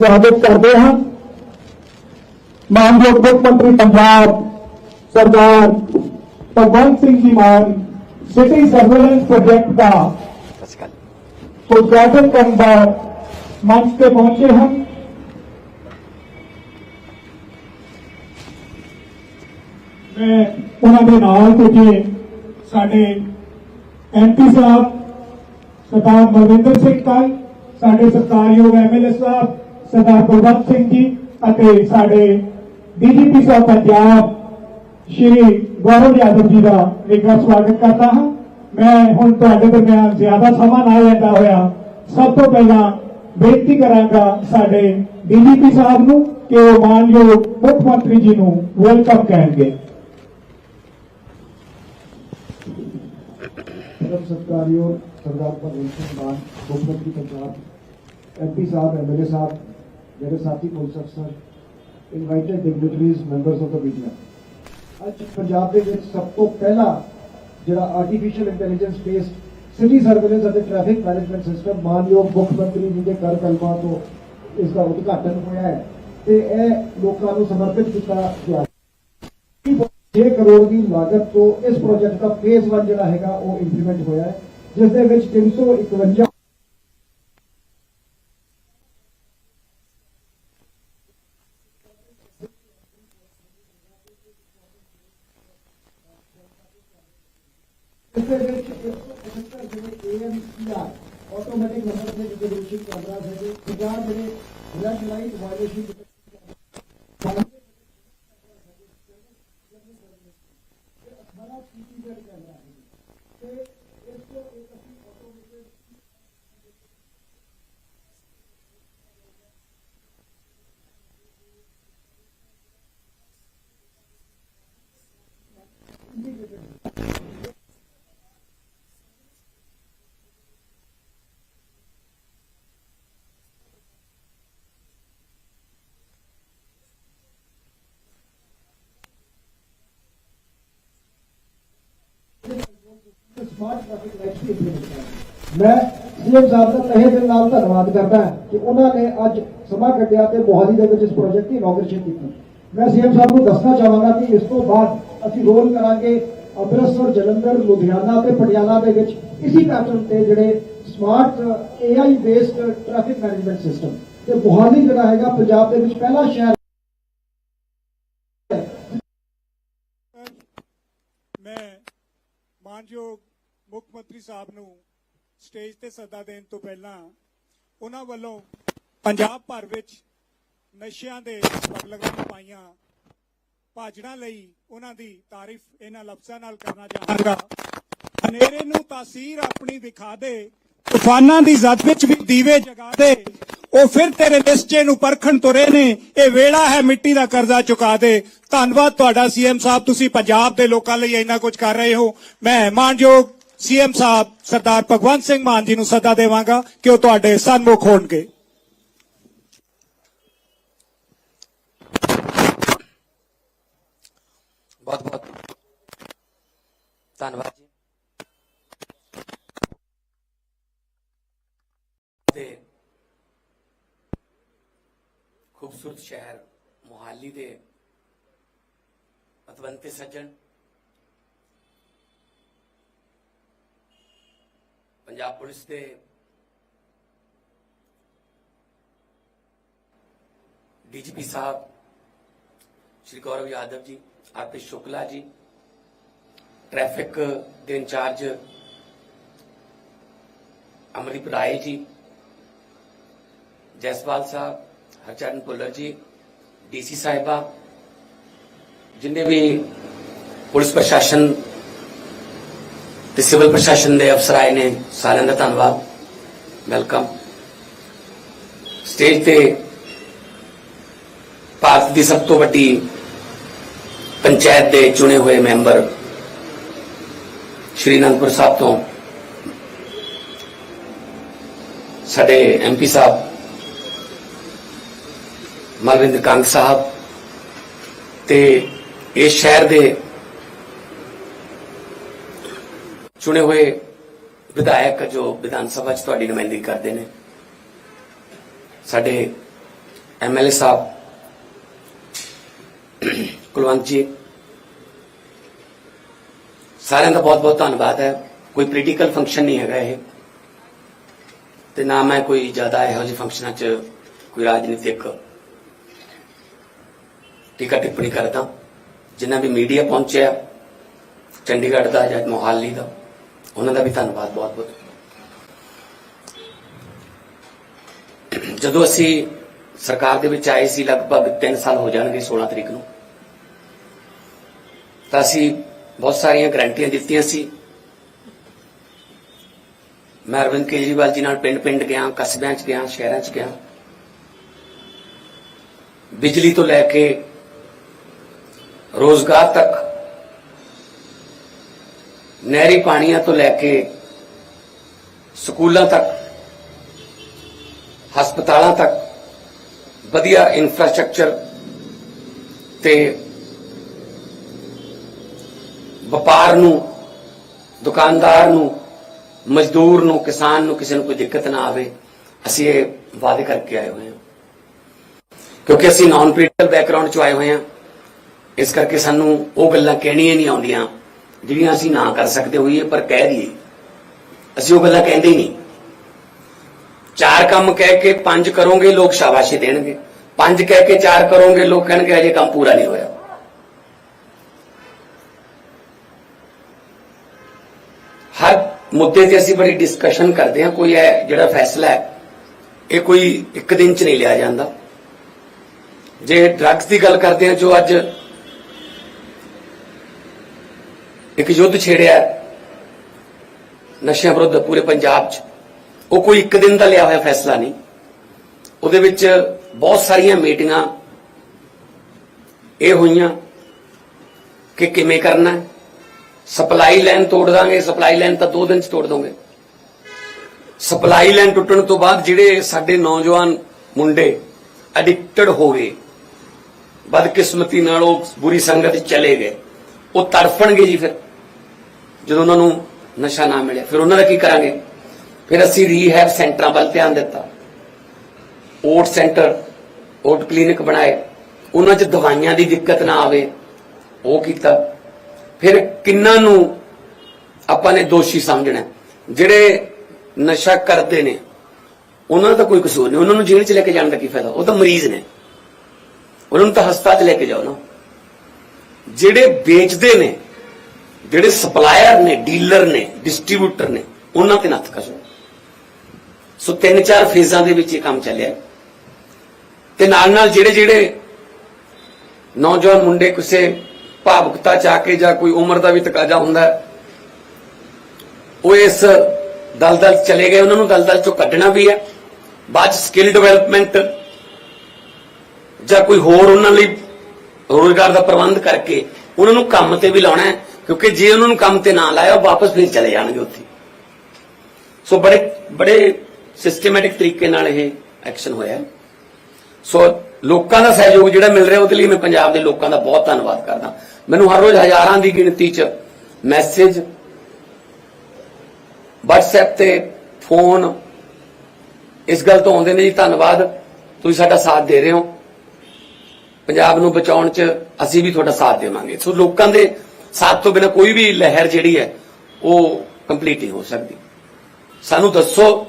ਸਵਾਗਤ ਕਰਦੇ ਹਾਂ ਮਾਨਯੋਗ ਮੁੱਖ ਮੰਤਰੀ Punjab Sardar Bhagwant Singh ji Mann city surveillance project ਦਾ ਉਦਘਾਟਨ ਕਰਨ ਦਾ ਮੰਚ ਤੇ ਪਹੁੰਚੇ ਹਨ ਮੈਂ ਉਹਨਾਂ ਦੇ ਨਾਲ ਕੁਝ ਸਾਡੇ ਐਮਪੀ ਸਾਹਿਬ ਸਰਦਾਰ ਮਨਵਿੰਦਰ ਸਿੰਘ ਕਾਲ ਸਾਡੇ ਸਤਿਕਾਰਯੋਗ ਐਮਐਲਏ ਸਾਹਿਬ ਸਰਦਾਰ ਗੁਰਬਖਸ਼ ਸਿੰਘ ਜੀ ਅਤੇ ਸਾਡੇ ਡੀਜੀਪੀ ਸਾਹਿਬ ਪੰਜਾਬ ਸ਼੍ਰੀ ਗੌਰਵ ਯਾਦਵ ਜੀ ਦਾ ਨਿੱਘਾ ਸਵਾਗਤ ਕਰਦਾ ਹਾਂ। ਮੈਂ ਹੁਣ ਤੁਹਾਡੇ ਦਰਮਿਆਨ ਜ਼ਿਆਦਾ ਸਮਾਂ ਨਾ ਲੈਂਦਾ ਹੋਇਆ, ਸਭ ਤੋਂ ਪਹਿਲਾਂ ਬੇਨਤੀ ਕਰਾਂਗਾ ਸਾਡੇ ਡੀਜੀਪੀ ਸਾਹਿਬ ਨੂੰ ਕਿ ਉਹ ਮਾਨਯੋਗ ਮੁੱਖ ਮੰਤਰੀ ਜੀ ਨੂੰ ਵੈਲਕਮ ਕਹਿਣਗੇ। ਸਰਬ ਸਤਕਾਰਯੋਗ ਸਰਦਾਰ ਭਗਵੰਤ ਸਿੰਘ ਮਾਨ, ਮੁੱਖ ਮੰਤਰੀ ਪੰਜਾਬ ਐਮਪੀ ਸਾਹਿਬ ਐਮਐਲਏ ਸਾਹਿਬ ਮੇਰੇ ਸਾਥੀ ਪੁਲਿਸ ਅਫਸਰ invited dignitaries members of the media ਅੱਜ ਪੰਜਾਬ ਦੇ ਵਿੱਚ ਸਭ ਤੋਂ ਪਹਿਲਾ ਜਿਹੜਾ artificial intelligence based city surveillance ਅਤੇ ਟ੍ਰੈਫਿਕ ਮੈਨੇਜਮੈਂਟ ਸਿਸਟਮ ਮਾਨਯੋਗ ਮੁੱਖ ਮੰਤਰੀ ਜੀ ਦੇ ਕਰ ਕਲਮਾਂ ਤੋਂ ਇਸ ਦਾ ਉਦਘਾਟਨ ਹੋਇਆ ਹੈ ਤੇ ਇਹ ਲੋਕਾਂ ਨੂੰ ਸਮਰਪਿਤ ਕੀਤਾ ਗਿਆ 6 ਕਰੋੜ ਦੀ ਲਾਗਤ ਤੋਂ ਇਸ ਪ੍ਰੋਜੈਕਟ ਦਾ ਫੇਜ਼ 1 ਜਿਹੜਾ ਹੈਗਾ ਉਹ ਇੰਪਲੀਮੈਂਟ ਹੋਇਆ ਹੈ ਜਿਸ ਦੇ ਵਿੱਚ 351 ਇਸ ਦੇ ਵਿੱਚ 175 ਜਿਹੜੇ AMCR ਆਟੋਮੈਟਿਕ ਨੰਬਰ ਦੇ ਰਿਕਗਨੀਸ਼ਨ ਕੈਮਰਾਸ ਹੈਗੇ 50 ਜਿਹੜੇ ਰੈਡ ਲਾਈਟ ਵਾਇਲੇਸ਼ਨ ਸਾਰਾ ਪੀਪੀਜ਼ੈਡ ਕੈਮਰਾ ਹੈ ਤੇ ਇਸ ਤੋਂ ਇੱਕ ਅਸੀਂ ਆਟੋਮੇਟਿਡ ਸਮਾਰਟ ਟ੍ਰੈਫਿਕ ਲਾਈਟਸ ਦੀ implement ਕਰ ਮੈਂ ਸੀਐਮ ਸਾਹਿਬ ਦਾ ਤਹਿ ਦਿਲ ਨਾਲ ਧੰਨਵਾਦ ਕਰਦਾ ਕਿ ਉਹਨਾਂ ਨੇ ਅੱਜ ਸਮਾਂ ਕੱਢਿਆ ਤੇ ਮੋਹਾਲੀ ਦੇ ਵਿੱਚ ਇਸ ਪ੍ਰੋਜੈਕਟ ਦੀ ਇਨੋਗ੍ਰੇਸ਼ਨ ਕੀਤੀ। ਮੈਂ ਸੀਐਮ ਸਾਹਿਬ ਨੂੰ ਦੱਸਣਾ ਚਾਹਾਂਗਾ ਕਿ ਇਸ ਤੋਂ ਬਾਅਦ ਅਸੀਂ ਰੋਲ ਕਰਾਂਗੇ ਅੰਮ੍ਰਿਤਸਰ ਜਲੰਧਰ, ਲੁਧਿਆਣਾ ਤੇ ਪਟਿਆਲਾ ਦੇ ਵਿੱਚ। ਇਸੇ ਪੈਟਰਨ ਤੇ ਜਿਹੜੇ smart AI based traffic management system ਤੇ ਮੋਹਾਲੀ ਜਿਹੜਾ ਹੈਗਾ ਪੰਜਾਬ ਦੇ ਵਿੱਚ ਪਹਿਲਾ ਸ਼ਹਿਰ ਮੈਂ ਮਾਨਯੋਗ ਮੁੱਖ ਮੰਤਰੀ ਸਾਹਿਬ ਨੂੰ ਸਟੇਜ ਤੇ ਸੱਦਾ ਦੇਣ ਤੋਂ ਪਹਿਲਾਂ ਉਹਨਾਂ ਵੱਲੋਂ ਪੰਜਾਬ ਭਰ ਵਿੱਚ ਨਸ਼ਿਆਂ ਦੇ ਸਪਗਲਗਾਂ ਪਾਈਆਂ ਭਾਜੜਾਂ ਲਈ ਉਹਨਾਂ ਦੀ ਤਾਰੀਫ ਇਹਨਾਂ ਲਫ਼ਜ਼ਾਂ ਨਾਲ ਕਰਨਾ ਚਾਹਾਂਗਾ। ਹਨੇਰੇ ਨੂੰ ਤਾਸੀਰ ਆਪਣੀ ਵਿਖਾ ਦੇ, ਤੂਫਾਨਾਂ ਦੀ ਜ਼ਦ ਵਿੱਚ ਵੀ ਦੀਵੇ ਜਗਾ ਦੇ, ਉਹ ਫਿਰ ਤੇਰੇ ਨਿਸ਼ਚੇ ਨੂੰ ਪਰਖਣ ਤੁਰੇ ਨੇ, ਇਹ ਵੇਲਾ ਹੈ ਮਿੱਟੀ ਦਾ ਕਰਜ਼ਾ ਚੁਕਾ ਦੇ। ਧੰਨਵਾਦ ਤੁਹਾਡਾ ਸੀਐਮ ਸਾਹਿਬ, ਤੁਸੀਂ ਪੰਜਾਬ ਦੇ ਲੋਕਾਂ ਲਈ ਇੰਨਾ ਕੁਝ ਕਰ ਰਹੇ ਹੋ। ਮੈਂ ਮਾਨਯੋਗ ਸੀਐਮ ਸਾਹਿਬ, ਸਰਦਾਰ ਭਗਵੰਤ ਸਿੰਘ ਮਾਨ ਜੀ ਨੂੰ ਸੱਦਾ ਦੇਵਾਂਗਾ ਕਿ ਉਹ ਤੁਹਾਡੇ ਸਨਮੁਖ ਹੋਣਗੇ। ਬਹੁਤ ਬਹੁਤ ਧੰਨਵਾਦ ਜੀ। ਤੇ ਖੂਬਸੂਰਤ ਸ਼ਹਿਰ ਮੁਹਾਲੀ ਦੇ ਪਤਵੰਤੇ ਸੱਜਣ ਪੰਜਾਬ ਪੁਲਿਸ ਦੇ ਡੀਜੀਪੀ ਸਾਹਿਬ, ਸ਼੍ਰੀ ਗੌਰਵ ਯਾਦਵ ਜੀ ਆਰਪੀ ਸ਼ੁਕਲਾ ਜੀ, ਟ੍ਰੈਫਿਕ ਦੇ ਇੰਚਾਰਜ ਅਮਰੀਪ ਰਾਏ ਜੀ, ਜੈਸਵਾਲ ਸਾਹਿਬ, ਹਰਚਰਨ ਭੁੱਲਰ ਜੀ, ਡੀਸੀ ਸਾਹਿਬਾ, ਜਿੰਨੇ ਵੀ ਪੁਲਿਸ ਪ੍ਰਸ਼ਾਸਨ ਤੇ ਸਿਵਲ ਪ੍ਰਸ਼ਾਸਨ ਦੇ ਅਫਸਰ ਆਏ ਨੇ, ਸਾਰਿਆਂ ਦਾ ਧੰਨਵਾਦ। ਵੈਲਕਮ ਸਟੇਜ ਤੇ ਭਾਰਤ ਦੀ ਸਭ ਤੋਂ ਵੱਡੀ ਪੰਚਾਇਤ ਦੇ ਚੁਣੇ ਹੋਏ ਮੈਂਬਰ ਸ਼੍ਰੀ ਅਨੰਦਪੁਰ ਸਾਹਿਬ ਤੋਂ ਸਾਡੇ ਐਮਪੀ ਸਾਹਿਬ, ਮਲਵਿੰਦਰ ਕੰਗ ਸਾਹਿਬ ਤੇ ਇਸ ਸ਼ਹਿਰ ਦੇ ਚੁਣੇ ਹੋਏ ਵਿਧਾਇਕ ਜੋ ਵਿਧਾਨ ਸਭਾ 'ਚ ਤੁਹਾਡੀ ਨੁਮਾਇੰਦਗੀ ਕਰਦੇ ਨੇ। ਸਾਡੇ ਐਮਐਲਏ ਸਾਹਿਬ ਕੁਲਵੰਤ ਜੀ, ਸਾਰਿਆਂ ਦਾ ਬਹੁਤ ਬਹੁਤ ਧੰਨਵਾਦ ਹੈ। ਕੋਈ ਪੋਲੀਟੀਕਲ ਫੰਕਸ਼ਨ ਨਹੀਂ ਹੈਗਾ ਇਹ। ਤੇ ਨਾ ਮੈਂ ਕੋਈ ਜ਼ਿਆਦਾ ਇਹੋ ਜਿਹੇ ਫੰਕਸ਼ਨਾਂ 'ਚ ਕੋਈ ਰਾਜਨੀਤਿਕ ਟੀਕਾ ਟਿੱਪਣੀ ਕਰਦਾ। ਜਿੰਨਾ ਵੀ ਮੀਡੀਆ ਪਹੁੰਚਿਆ, ਚੰਡੀਗੜ੍ਹ ਦਾ ਜਾਂ ਮੋਹਾਲੀ ਦਾ। ਉਹਨਾਂ ਦਾ ਵੀ ਧੰਨਵਾਦ ਬਹੁਤ ਬਹੁਤ। ਜਦੋਂ ਅਸੀਂ ਸਰਕਾਰ ਦੇ ਵਿੱਚ ਆਏ ਸੀ, ਲਗਭਗ 3 ਸਾਲ ਹੋ ਜਾਣਗੇ 16 ਤਰੀਕ ਨੂੰ, ਤਾਂ ਅਸੀਂ ਬਹੁਤ ਸਾਰੀਆਂ ਗਰੰਟੀਆਂ ਦਿੱਤੀਆਂ ਸੀ। ਮੈਂ ਅਰਵਿੰਦ ਕੇਜਰੀਵਾਲ ਜੀ ਨਾਲ ਪਿੰਡ-ਪਿੰਡ ਗਿਆ, ਕਸਬਿਆਂ 'ਚ ਗਿਆ, ਸ਼ਹਿਰਾਂ 'ਚ ਗਿਆ। ਬਿਜਲੀ ਤੋਂ ਲੈ ਕੇ ਰੋਜ਼ਗਾਰ ਤੱਕ ਨਹਿਰੀ ਪਾਣੀਆਂ ਤੋਂ ਲੈ ਕੇ ਸਕੂਲਾਂ ਤੱਕ, ਹਸਪਤਾਲਾਂ ਤੱਕ, ਵਧੀਆ ਇਨਫਰਾਸਟ੍ਰਕਚਰ ਤੇ ਵਪਾਰ ਨੂੰ, ਦੁਕਾਨਦਾਰ ਨੂੰ, ਮਜ਼ਦੂਰ ਨੂੰ, ਕਿਸਾਨ ਨੂੰ ਕਿਸੇ ਨੂੰ ਕੋਈ ਦਿੱਕਤ ਨਾ ਆਵੇ, ਅਸੀਂ ਇਹ ਵਾਅਦੇ ਕਰਕੇ ਆਏ ਹੋਏ ਹਾਂ। ਕਿਉਂਕਿ ਅਸੀਂ ਨਾਨ ਪੋਲੀਟੀਕਲ ਬੈਕਗ੍ਰਾਉਂਡ ਚੋਂ ਆਏ ਹੋਏ ਹਾਂ, ਇਸ ਕਰਕੇ ਸਾਨੂੰ ਉਹ ਗੱਲਾਂ ਕਹਿਣੀਆਂ ਨਹੀਂ ਆਉਂਦੀਆਂ। ਜਿਹੜੀਆਂ ਅਸੀਂ ਨਾ ਕਰ ਸਕਦੇ ਹੋਈਏ, ਪਰ ਕਹਿ ਦਈਏ। ਅਸੀਂ ਉਹ ਗੱਲਾਂ ਕਹਿੰਦੇ ਹੀ ਨਹੀਂ। ਚਾਰ ਕੰਮ ਕਹਿ ਕੇ ਪੰਜ ਕਰੋਗੇ, ਲੋਕ ਸ਼ਾਬਾਸ਼ੀ ਦੇਣਗੇ। ਪੰਜ ਕਹਿ ਕੇ ਚਾਰ ਕਰੋਗੇ, ਲੋਕ ਕਹਿਣਗੇ ਅਜੇ ਕੰਮ ਪੂਰਾ ਨਹੀਂ ਹੋਇਆ। ਹਰ ਮੁੱਦੇ ਤੇ ਅਸੀਂ ਬੜੀ ਡਿਸਕਸ਼ਨ ਕਰਦੇ ਹਾਂ। ਕੋਈ ਹੈ ਜਿਹੜਾ ਫੈਸਲਾ ਹੈ, ਇਹ ਕੋਈ ਇੱਕ ਦਿਨ ਚ ਨਹੀਂ ਲਿਆ ਜਾਂਦਾ। ਜੇ ਡਰੱਗਸ ਦੀ ਗੱਲ ਕਰਦੇ ਹਾਂ, ਜੋ ਅੱਜ ਇੱਕ ਯੁੱਧ ਛੇੜਿਆ ਨਸ਼ਿਆਂ ਵਿਰੁੱਧ ਪੂਰੇ ਪੰਜਾਬ 'ਚ। ਉਹ ਕੋਈ ਇੱਕ ਦਿਨ ਦਾ ਲਿਆ ਹੋਇਆ ਫੈਸਲਾ ਨਹੀਂ। ਉਹਦੇ ਵਿੱਚ ਬਹੁਤ ਸਾਰੀਆਂ ਮੀਟਿੰਗਾਂ ਇਹ ਹੋਈਆਂ ਕਿ ਕਿਵੇਂ ਕਰਨਾ ਹੈ। ਸਪਲਾਈ ਲਾਈਨ ਤੋੜ ਦਾਂਗੇ। ਸਪਲਾਈ ਲਾਈਨ ਤਾਂ 2 ਦਿਨ 'ਚ ਤੋੜ ਦੋਗੇ। ਸਪਲਾਈ ਲਾਈਨ ਟੁੱਟਣ ਤੋਂ ਬਾਅਦ ਜਿਹੜੇ ਸਾਡੇ ਨੌਜਵਾਨ ਮੁੰਡੇ ਐਡਿਕਟਡ ਹੋ ਗਏ, ਬਦਕਿਸਮਤੀ ਨਾਲ ਉਹ ਬੁਰੀ ਸੰਗਤ ਚਲੇ ਗਏ, ਉਹ ਤੜਫਣਗੇ ਜੀ ਫਿਰ। ਜਦੋਂ ਉਹਨਾਂ ਨੂੰ ਨਸ਼ਾ ਨਾ ਮਿਲਿਆ, ਫਿਰ ਉਹਨਾਂ ਦਾ ਕੀ ਕਰਾਂਗੇ? ਫਿਰ ਅਸੀਂ ਰੀਹੈਬ ਸੈਂਟਰਾਂ ਵੱਲ ਧਿਆਨ ਦਿੱਤਾ। ਓਟ ਸੈਂਟਰ ਓਟ ਕਲੀਨਿਕ ਬਣਾਏ। ਉਹਨਾਂ 'ਚ ਦਵਾਈਆਂ ਦੀ ਦਿੱਕਤ ਨਾ ਆਵੇ, ਉਹ ਕੀਤਾ। ਫਿਰ ਕਿੰਨਾਂ ਨੂੰ ਆਪਾਂ ਨੇ ਦੋਸ਼ੀ ਸਮਝਣਾ ਜਿਹੜੇ ਨਸ਼ਾ ਕਰਦੇ ਨੇ, ਉਹਨਾਂ ਦਾ ਤਾਂ ਕੋਈ ਕਸੂਰ ਨਹੀਂ। ਉਹਨਾਂ ਨੂੰ ਜੇਲ੍ਹ 'ਚ ਲੈ ਕੇ ਜਾਣ ਦਾ ਕੀ ਫਾਇਦਾ? ਉਹ ਤਾਂ ਮਰੀਜ਼ ਨੇ। ਉਹਨਾਂ ਨੂੰ ਤਾਂ ਹਸਪਤਾਲ 'ਚ ਲੈ ਕੇ ਜਾਓ ਨਾ। ਜਿਹੜੇ ਵੇਚਦੇ ਨੇ ਜਿਹੜੇ ਸਪਲਾਇਰ ਨੇ ਡੀਲਰ ਨੇ ਡਿਸਟ੍ਰੀਬਿਊਟਰ ਨੇ, ਉਹਨਾਂ ਤੇ ਨੱਥ ਕਸੋ। ਸੋ ਤਿੰਨ ਚਾਰ ਫੇਜ਼ਾਂ ਦੇ ਵਿੱਚ ਇਹ ਕੰਮ ਚੱਲਿਆ। ਤੇ ਨਾਲ ਨਾਲ ਜਿਹੜੇ ਜਿਹੜੇ ਨੌਜਵਾਨ ਮੁੰਡੇ ਕਿਸੇ ਭਾਵੁਕਤਾ ਚ ਆ ਕੇ ਜਾਂ ਕੋਈ ਉਮਰ ਦਾ ਵੀ ਤਕਾਜ਼ਾ ਹੁੰਦਾ, ਉਹ ਇਸ ਦਲਦਲ 'ਚ ਚਲੇ ਗਏ। ਉਹਨਾਂ ਨੂੰ ਦਲਦਲ ਚੋਂ ਕੱਢਣਾ ਵੀ ਹੈ। ਬਾਅਦ ਸਕਿੱਲ ਡਿਵੈਲਪਮੈਂਟ ਜਾਂ ਕੋਈ ਹੋਰ ਉਹਨਾਂ ਲਈ ਰੋਜ਼ਗਾਰ ਦਾ ਪ੍ਰਬੰਧ ਕਰਕੇ ਉਹਨਾਂ ਨੂੰ ਕੰਮ ਤੇ ਵੀ ਲਾਉਣਾ ਹੈ। ਕਿਉਂਕਿ ਜੇ ਉਹਨਾਂ ਨੂੰ ਕੰਮ ਤੇ ਨਾ ਲਾਇਆ, ਉਹ ਵਾਪਸ ਫਿਰ ਚਲੇ ਜਾਣਗੇ ਉੱਥੇ। ਸੋ ਬੜੇ ਬੜੇ ਸਿਸਟਮੈਟਿਕ ਤਰੀਕੇ ਨਾਲ ਇਹ ਐਕਸ਼ਨ ਹੋਇਆ ਸੋ ਲੋਕਾਂ ਦਾ ਸਹਿਯੋਗ ਜਿਹੜਾ ਮਿਲ ਰਿਹਾ ਉਹਦੇ ਲਈ ਮੈਂ ਪੰਜਾਬ ਦੇ ਲੋਕਾਂ ਦਾ ਬਹੁਤ ਧੰਨਵਾਦ ਕਰਦਾ। ਮੈਨੂੰ ਹਰ ਰੋਜ਼ ਹਜ਼ਾਰਾਂ ਦੀ ਗਿਣਤੀ 'ਚ ਮੈਸੇਜ WhatsApp ਤੇ ਫੋਨ ਇਸ ਗੱਲ ਤੋਂ ਆਉਂਦੇ ਨੇ ਜੀ, ਧੰਨਵਾਦ, ਤੁਸੀਂ ਸਾਡਾ ਸਾਥ ਦੇ ਰਹੇ ਹੋ। ਪੰਜਾਬ ਨੂੰ ਬਚਾਉਣ 'ਚ ਅਸੀਂ ਵੀ ਤੁਹਾਡਾ ਸਾਥ ਦੇਵਾਂਗੇ। ਸੋ ਲੋਕਾਂ ਦੇ ਸਾਥ ਤੋਂ ਬਿਨਾ ਕੋਈ ਵੀ ਲਹਿਰ ਜਿਹੜੀ ਹੈ, ਉਹ ਕੰਪਲੀਟ ਨਹੀਂ ਹੋ ਸਕਦੀ। ਸਾਨੂੰ ਦੱਸੋ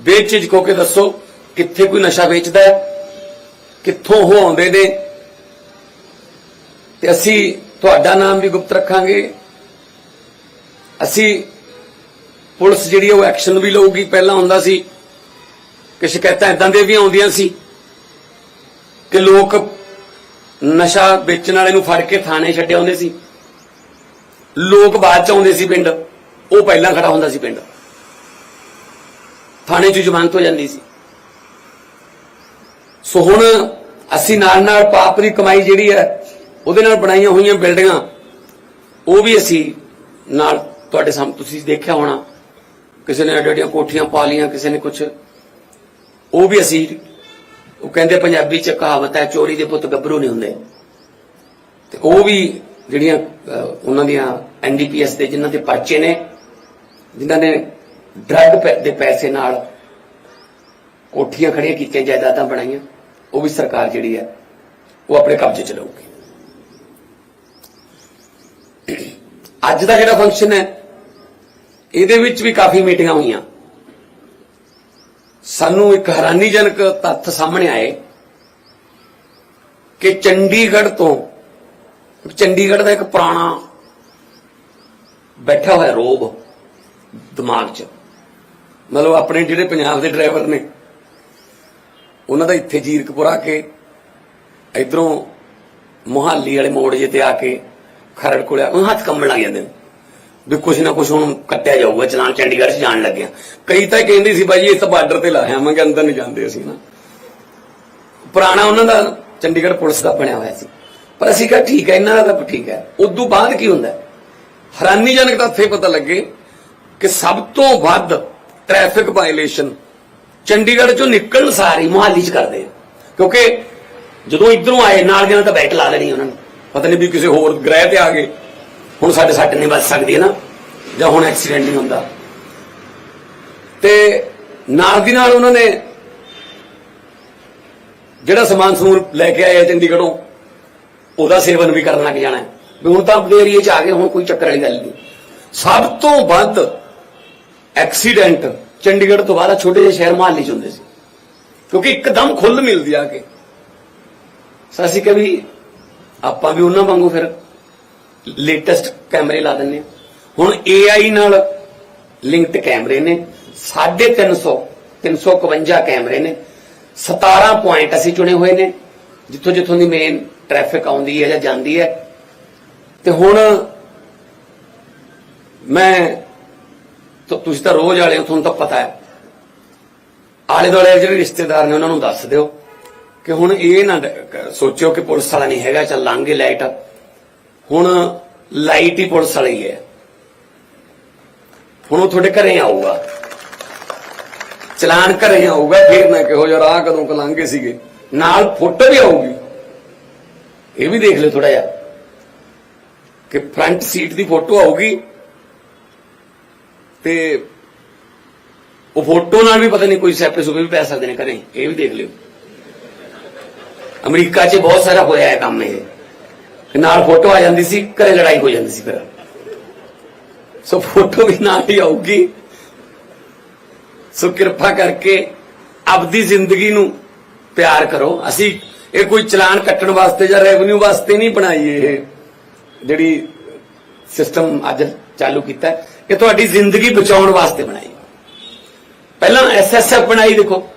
ਬੇਝਿਜਕੋ ਕੇ ਦੱਸੋ, ਕਿੱਥੇ ਕੋਈ ਨਸ਼ਾ ਵੇਚਦਾ ਹੈ, ਕਿੱਥੋਂ ਉਹ ਆਉਂਦੇ ਨੇ। ਤੇ ਅਸੀਂ ਤੁਹਾਡਾ ਨਾਮ ਵੀ ਗੁਪਤ ਰੱਖਾਂਗੇ। ਅਸੀਂ ਪੁਲਿਸ ਜਿਹੜੀ ਉਹ ਐਕਸ਼ਨ ਵੀ ਲਊਗੀ। ਪਹਿਲਾਂ ਹੁੰਦਾ ਸੀ ਕਿ ਸ਼ਿਕਾਇਤਾਂ ਇਦਾਂ ਦੇ ਵੀ ਆਉਂਦੀਆਂ ਸੀ ਕਿ ਲੋਕ ਨਸ਼ਾ ਵੇਚਣ ਵਾਲੇ ਨੂੰ ਫੜ ਕੇ ਥਾਣੇ ਛੱਡਿਆ ਹੁੰਦੇ ਸੀ। ਲੋਕ ਬਾਅਦ ਚ ਆਉਂਦੇ ਸੀ ਪਿੰਡ, ਉਹ ਪਹਿਲਾਂ ਖੜਾ ਹੁੰਦਾ ਸੀ ਪਿੰਡ। ਥਾਣੇ 'ਚ ਜ਼ਮਾਨਤ ਹੋ ਜਾਂਦੀ ਸੀ। ਸੋ ਹੁਣ ਅਸੀਂ ਨਾਲ ਨਾਲ ਪਾਪ ਦੀ ਕਮਾਈ ਜਿਹੜੀ ਹੈ, ਉਹਦੇ ਨਾਲ ਬਣਾਈਆਂ ਹੋਈਆਂ ਬਿਲਡਿੰਗਾਂ, ਉਹ ਵੀ ਅਸੀਂ ਨਾਲ ਤੁਹਾਡੇ ਸਾਹਮਣੇ ਤੁਸੀਂ ਦੇਖਿਆ ਹੋਣਾ। ਕਿਸੇ ਨੇ ਐਡੀਆਂ ਅੱਡੀਆਂ ਕੋਠੀਆਂ ਪਾ ਲੀਆਂ ਕਿਸੇ ਨੇ ਕੁਝ ਉਹ ਵੀ ਅਸੀਂ, ਉਹ ਕਹਿੰਦੇ ਪੰਜਾਬੀ ਚ ਕਹਾਵਤ ਹੈ, ਚੋਰੀ ਦੇ ਪੁੱਤ ਗੱਭਰੂ ਨਹੀਂ ਹੁੰਦੇ। ਤੇ ਉਹ ਵੀ ਜਿਹੜੀਆਂ ਉਹਨਾਂ ਦੀਆਂ ਐਨਡੀਪੀਐਸ ਦੇ ਜਿਨ੍ਹਾਂ ਦੇ ਪਰਚੇ ਨੇ, ਜਿਨ੍ਹਾਂ ਨੇ ਡਰੱਗ ਦੇ ਪੈਸੇ ਨਾਲ ਕੋਠੀਆਂ ਖੜੀਆਂ ਕੀਤੀਆਂ, ਜਾਇਦਾਦਾਂ ਬਣਾਈਆਂ, ਉਹ ਵੀ ਸਰਕਾਰ ਜਿਹੜੀ ਹੈ, ਉਹ ਆਪਣੇ ਕਬਜ਼ੇ ਚ ਲਊਗੀ। ਅੱਜ ਦਾ ਜਿਹੜਾ ਫੰਕਸ਼ਨ ਹੈ, ਇਹਦੇ ਵਿੱਚ ਵੀ ਕਾਫੀ ਮੀਟਿੰਗਾਂ ਹੋਈਆਂ। ਸਾਨੂੰ ਇੱਕ ਹੈਰਾਨੀਜਨਕ ਤੱਥ ਸਾਹਮਣੇ ਆਏ ਕਿ ਚੰਡੀਗੜ੍ਹ ਤੋਂ, ਚੰਡੀਗੜ੍ਹ ਦਾ ਇੱਕ ਪੁਰਾਣਾ ਬੈਠਾ ਹੋਇਆ ਰੋਬ ਦਿਮਾਗ 'ਚ। ਮਤਲਬ ਆਪਣੇ ਜਿਹੜੇ ਪੰਜਾਬ ਦੇ ਡਰਾਈਵਰ ਨੇ, ਉਹਨਾਂ ਦਾ ਇੱਥੇ ਜੀਰਕਪੁਰ ਆ ਕੇ, ਇਧਰੋਂ ਮੁਹਾਲੀ ਵਾਲੇ ਮੋੜ ਜੇ ਤੇ ਆ ਕੇ ਖਰੜ ਕੋਲ ਆ ਉਹ ਹੱਥ ਕੰਬਣ ਲੱਗ ਜਾਂਦੇ ਨੇ। ਵੀ ਕੁਛ ਨਾ ਕੁਛ ਹੁਣ ਕੱਟਿਆ ਜਾਊਗਾ, ਚਲਾਨ ਚੰਡੀਗੜ੍ਹ 'ਚ ਜਾਣ ਲੱਗਿਆ। ਕਈ ਤਾਂ ਕਹਿੰਦੇ ਸੀ ਬਾਜੀ ਇਸ ਬਾਰਡਰ ਤੇ ਲਾਇਆ ਮੈਂ ਅੰਦਰ ਨਹੀਂ ਜਾਂਦੇ ਅਸੀਂ ਨਾ। ਪੁਰਾਣਾ ਉਹਨਾਂ ਦਾ ਚੰਡੀਗੜ੍ਹ ਪੁਲਿਸ ਦਾ ਬਣਿਆ ਹੋਇਆ ਸੀ। ਪਰ ਅਸੀਂ ਕਿਹਾ, ਠੀਕ ਹੈ, ਇਹਨਾਂ ਦਾ ਤਾਂ ਠੀਕ ਹੈ। ਉਦੋਂ ਬਾਅਦ ਕੀ ਹੁੰਦਾ? ਹੈਰਾਨੀਜਨਕ ਤੱਥ ਇਹ ਪਤਾ ਲੱਗੇ ਕਿ ਸਭ ਤੋਂ ਵੱਧ ਟ੍ਰੈਫਿਕ ਵਾਇਲੇਸ਼ਨ ਚੰਡੀਗੜ੍ਹ ਚੋਂ ਨਿਕਲਣ ਸਾਰੀ ਮੁਹਾਲੀ ਚ ਕਰਦੇ ਕਿਉਂਕਿ ਜਦੋਂ ਇਧਰੋਂ ਆਏ, ਨਾਲ ਦੀਆਂ ਤਾਂ ਬੈਕ ਲਾ ਲੈਣੀ ਉਹਨਾਂ ਨੇ। ਪਤਾ ਨਹੀਂ ਵੀ ਕਿਸੇ ਹੋਰ ਗ੍ਰਹਿ ਤੇ ਆ ਗਏ। ਹੁਣ ਸਾਡੇ ਸੱਟ ਨਹੀਂ ਵੱਜ ਸਕਦੀ ਹੈ ਨਾ, ਜਾਂ ਹੁਣ ਐਕਸੀਡੈਂਟ ਨਹੀਂ ਹੁੰਦਾ। ਤੇ ਨਾਲ ਦੀ ਨਾਲ ਉਹਨਾਂ ਨੇ ਜਿਹੜਾ ਸਮਾਨ ਸਮੂਨ ਲੈ ਕੇ ਆਏ ਆ ਚੰਡੀਗੜ੍ਹੋਂ, ਉਹਦਾ ਸੇਵਨ ਵੀ ਕਰਨ ਲੱਗ ਜਾਣਾ ਹੈ। ਹੁਣ ਤਾਂ ਆਪਣੇ ਏਰੀਏ 'ਚ ਆ ਗਏ ਹੁਣ ਕੋਈ ਚੱਕਰ ਵਾਲੀ ਗੱਲ ਨਹੀਂ ਸਭ ਤੋਂ ਵੱਧ ਐਕਸੀਡੈਂਟ ਚੰਡੀਗੜ੍ਹ ਤੋਂ ਬਾਅਦ ਛੋਟੇ ਜਿਹੇ ਸ਼ਹਿਰ ਮੁਹਾਲੀ 'ਚ ਹੁੰਦੇ ਸੀ ਕਿਉਂਕਿ ਇੱਕਦਮ ਖੁੱਲ ਮਿਲਦੀ ਆ ਕੇ ਸੋ ਅਸੀਂ ਆਪਾਂ ਵੀ ਉਹਨਾਂ ਵਾਂਗੂ ਫਿਰ ਲੇਟੈਸਟ ਕੈਮਰੇ ਲਾ ਦਿੰਨੇ ਹਾਂ। ਹੁਣ AI ਨਾਲ ਲਿੰਕਡ ਕੈਮਰੇ ਨੇ 350 351 ਕੈਮਰੇ ਨੇ 17 ਪੁਆਇੰਟ ਅਸੀਂ ਚੁਣੇ ਹੋਏ ਨੇ ਜਿੱਥੋਂ ਜਿੱਥੋਂ ਦੀ ਮੇਨ ਟ੍ਰੈਫਿਕ ਆਉਂਦੀ ਹੈ ਜਾਂ ਜਾਂਦੀ ਹੈ ਤੇ ਹੁਣ ਮੈਂ ਤੁਸੀਂ ਤਾਂ ਰੋਜ਼ ਵਾਲੇ ਹੋ, ਤੁਹਾਨੂੰ ਤਾਂ ਪਤਾ ਹੈ। ਆਲੇ ਦੁਆਲੇ ਜਿਹੜੇ ਰਿਸ਼ਤੇਦਾਰ ਨੇ, ਉਹਨਾਂ ਨੂੰ ਦੱਸ ਦਿਓ ਕਿ ਹੁਣ ਇਹ ਨਾ ਸੋਚਿਓ ਕਿ ਪੁਲਿਸ ਵਾਲਾ ਨਹੀਂ ਹੈਗਾ, ਚੱਲ ਲੰਘੇ ਲਾਈਟ। ਹੁਣ ਲਾਈਟ ਹੀ ਪੁਲਿਸ ਵਾਲੀ ਹੈ। ਹੁਣ ਉਹ ਤੁਹਾਡੇ ਘਰੇ ਆਊਗਾ। ਚਲਾਨ ਘਰੇ ਆਊਗਾ, ਫਿਰ ਨਾ ਕਿਹੋ ਜਿਹਾ ਰਾਹ ਕਦੋਂ ਕ ਲੰਘੇ ਸੀਗੇ। ਨਾਲ ਫੋਟੋ ਵੀ ਆਊਗੀ। ਇਹ ਵੀ ਦੇਖ ਲਿਓ ਥੋੜਾ ਜਿਹਾ। ਕਿ ਫਰੰਟ ਸੀਟ ਦੀ ਫੋਟੋ ਆਊਗੀ ਤੇ ਉਹ ਫੋਟੋ ਨਾਲ ਵੀ ਪਤਾ ਨਹੀਂ ਕੋਈ ਸੈਪੇ ਸੁਪੇ ਵੀ ਪੈ ਸਕਦੇ ਨੇ ਘਰੇ, ਇਹ ਵੀ ਦੇਖ ਲਿਓ। ਅਮਰੀਕਾ 'ਚ ਬਹੁਤ ਸਾਰਾ ਹੋਇਆ ਹੈ ਕੰਮ ਇਹ। ਕਿ ਨਾਲ ਫੋਟੋ ਆ ਜਾਂਦੀ ਸੀ, ਘਰੇ ਲੜਾਈ ਹੋ ਜਾਂਦੀ ਸੀ ਫਿਰ। ਸੋ ਫੋਟੋ ਵੀ ਨਾਲ ਹੀ ਆਊਗੀ। ਸੋ ਕਿਰਪਾ ਕਰਕੇ ਆਪਦੀ ਜ਼ਿੰਦਗੀ ਨੂੰ ਪਿਆਰ ਕਰੋ। ਅਸੀਂ ਇਹ ਕੋਈ ਚਲਾਨ ਕੱਟਣ ਵਾਸਤੇ ਜਾਂ ਰੈਵਨਿਊ ਵਾਸਤੇ ਨਹੀਂ ਬਣਾਈ ਇਹ। ਜਿਹੜੀ ਸਿਸਟਮ ਅੱਜ ਚਾਲੂ ਕੀਤਾ ਹੈ। ਇਹ ਤੁਹਾਡੀ ਜ਼ਿੰਦਗੀ ਬਚਾਉਣ ਵਾਸਤੇ ਬਣਾਈ। ਪਹਿਲਾਂ ਐਸਐਸਐਫ ਬਣਾਈ ਦੇਖੋ।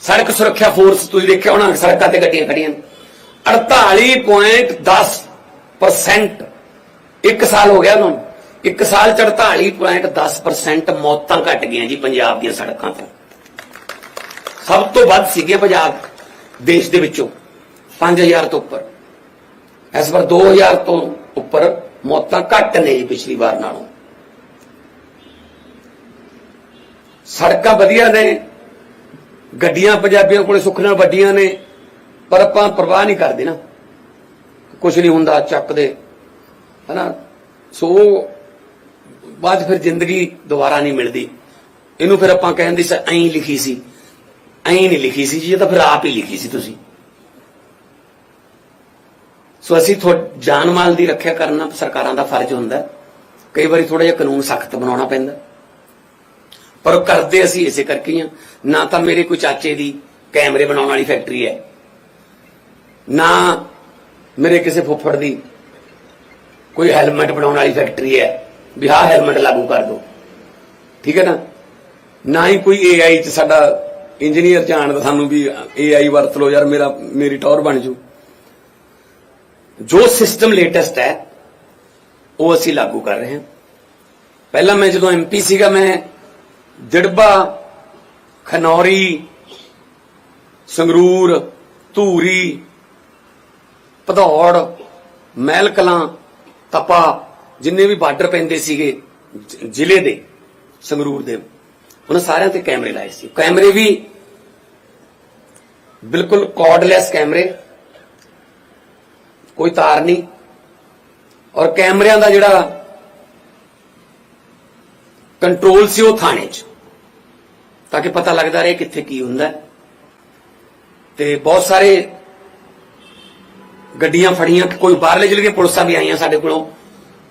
ਸੜਕ ਸੁਰੱਖਿਆ ਫੋਰਸ ਤੁਸੀਂ ਦੇਖਿਆ ਹੋਣਾ, ਸੜਕਾਂ ਤੇ ਗੱਡੀਆਂ ਖੜੀਆਂ ਨੇ। 48.10% ਇੱਕ ਸਾਲ ਹੋ ਗਿਆ ਉਹਨਾਂ ਨੂੰ। ਇੱਕ ਸਾਲ ਚ 48.10% ਮੌਤਾਂ ਘਟ ਗਈਆਂ ਜੀ ਪੰਜਾਬ ਦੀਆਂ ਸੜਕਾਂ ਤੇ। ਸਭ ਤੋਂ ਵੱਧ ਸੀਗੇ ਪੰਜਾਬ ਦੇਸ਼ ਦੇ ਵਿੱਚੋਂ 5000 ਤੋਂ ਉੱਪਰ। ਇਸ ਵਾਰ 2000 ਤੋਂ ਉੱਪਰ ਮੌਤਾਂ ਘੱਟ ਨੇ ਜੀ ਪਿਛਲੀ ਵਾਰ ਨਾਲੋਂ। ਸੜਕਾਂ ਵਧੀਆ ਨੇ, ਗੱਡੀਆਂ ਪੰਜਾਬੀਆਂ ਕੋਲੇ ਸੁੱਖ ਨਾਲ ਵੱਡੀਆਂ ਨੇ, ਪਰ ਆਪਾਂ ਪਰਵਾਹ ਨਹੀਂ ਕਰਦੇ ਨਾ। ਕੁਝ ਨਹੀਂ ਹੁੰਦਾ ਚੱਕਦੇ, ਹਨਾ? ਸੋ ਬਾਅਦ ਫਿਰ ਜ਼ਿੰਦਗੀ ਦੁਬਾਰਾ ਨਹੀਂ ਮਿਲਦੀ। ਇਹਨੂੰ ਫਿਰ ਆਪਾਂ ਕਹਿੰਦੇ ਸੀ, ਐਂ ਲਿਖੀ ਸੀ। ਐਂ ਨਹੀਂ ਲਿਖੀ ਸੀ ਜੀ, ਇਹ ਤਾਂ ਫਿਰ ਆਪ ਹੀ ਲਿਖੀ ਸੀ ਤੁਸੀਂ। ਸੋ ਅਸੀਂ ਥੋ ਜਾਨ ਮਾਲ ਦੀ ਰੱਖਿਆ ਕਰਨਾ ਸਰਕਾਰਾਂ ਦਾ ਫਰਜ਼ ਹੁੰਦਾ ਕਈ ਵਾਰੀ ਥੋੜਾ ਜਿਹਾ ਕਾਨੂੰਨ ਸਖਤ ਬਣਾਉਣਾ ਪੈਂਦਾ ਪਰ ਉਹ ਕਰਦੇ ਅਸੀਂ ਇਸੇ ਕਰਕੇ ਹੀ ਹਾਂ। ਨਾ ਤਾਂ ਮੇਰੇ ਕੋਈ ਚਾਚੇ ਦੀ ਕੈਮਰੇ ਬਣਾਉਣ ਵਾਲੀ ਫੈਕਟਰੀ ਹੈ। ਨਾ ਮੇਰੇ ਕਿਸੇ ਫੁੱਫੜ ਦੀ ਕੋਈ ਹੈਲਮਟ ਬਣਾਉਣ ਵਾਲੀ ਫੈਕਟਰੀ ਹੈ। ਵੀ ਹਾਂ ਹੈਲਮਟ ਲਾਗੂ ਕਰ ਦਿਓ। ਠੀਕ ਹੈ ਨਾ? ਨਾ ਹੀ ਕੋਈ ਏਆਈ ਚ ਸਾਡਾ ਇੰਜੀਨੀਅਰ ਜਾਣਦਾ ਸਾਨੂੰ ਵੀ ਏਆਈ ਵਰਤ ਲਓ ਯਾਰ, ਮੇਰਾ ਮੇਰੀ ਟੌਰ ਬਣ ਜੂ। ਜੋ ਸਿਸਟਮ ਲੇਟੈਸਟ ਹੈ, ਉਹ ਅਸੀਂ ਲਾਗੂ ਕਰ ਰਹੇ ਹਾਂ। ਪਹਿਲਾਂ ਮੈਂ ਜਦੋਂ ਐਮਪੀ ਸੀਗਾ, ਮੈਂ ਦਿੜਬਾ ਖਨੌਰੀ, ਸੰਗਰੂਰ, ਧੂਰੀ, ਭਦੌੜ ਮਹਿਲ ਕਲਾਂ ਤਪਾ, ਜਿੰਨੇ ਵੀ ਬਾਰਡਰ ਪੈਂਦੇ ਸੀਗੇ ਜ਼ਿਲ੍ਹੇ ਦੇ, ਸੰਗਰੂਰ ਦੇ, ਉਹਨਾਂ ਸਾਰਿਆਂ ਤੇ ਕੈਮਰੇ ਲਾਏ ਸੀ। ਕੈਮਰੇ ਵੀ ਬਿਲਕੁਲ ਕਾਰਡਲੈਸ ਕੈਮਰੇ। ਕੋਈ ਤਾਰ ਨਹੀਂ। ਔਰ ਕੈਮਰਿਆਂ ਦਾ ਜਿਹੜਾ ਕੰਟਰੋਲ ਸੀ ਉਹ ਥਾਣੇ 'ਚ। ਤਾਂ ਕਿ ਪਤਾ ਲੱਗਦਾ ਰਹੇ ਕਿੱਥੇ ਕੀ ਹੁੰਦਾ ਹੈ। ਤੇ ਬਹੁਤ ਸਾਰੇ ਗੱਡੀਆਂ ਫੜੀਆਂ, ਕੋਈ ਬਾਹਰਲੇ ਜ਼ਿਲ੍ਹੇ ਦੀਆਂ ਪੁਲਿਸਾਂ ਵੀ ਆਈਆਂ ਸਾਡੇ ਕੋਲੋਂ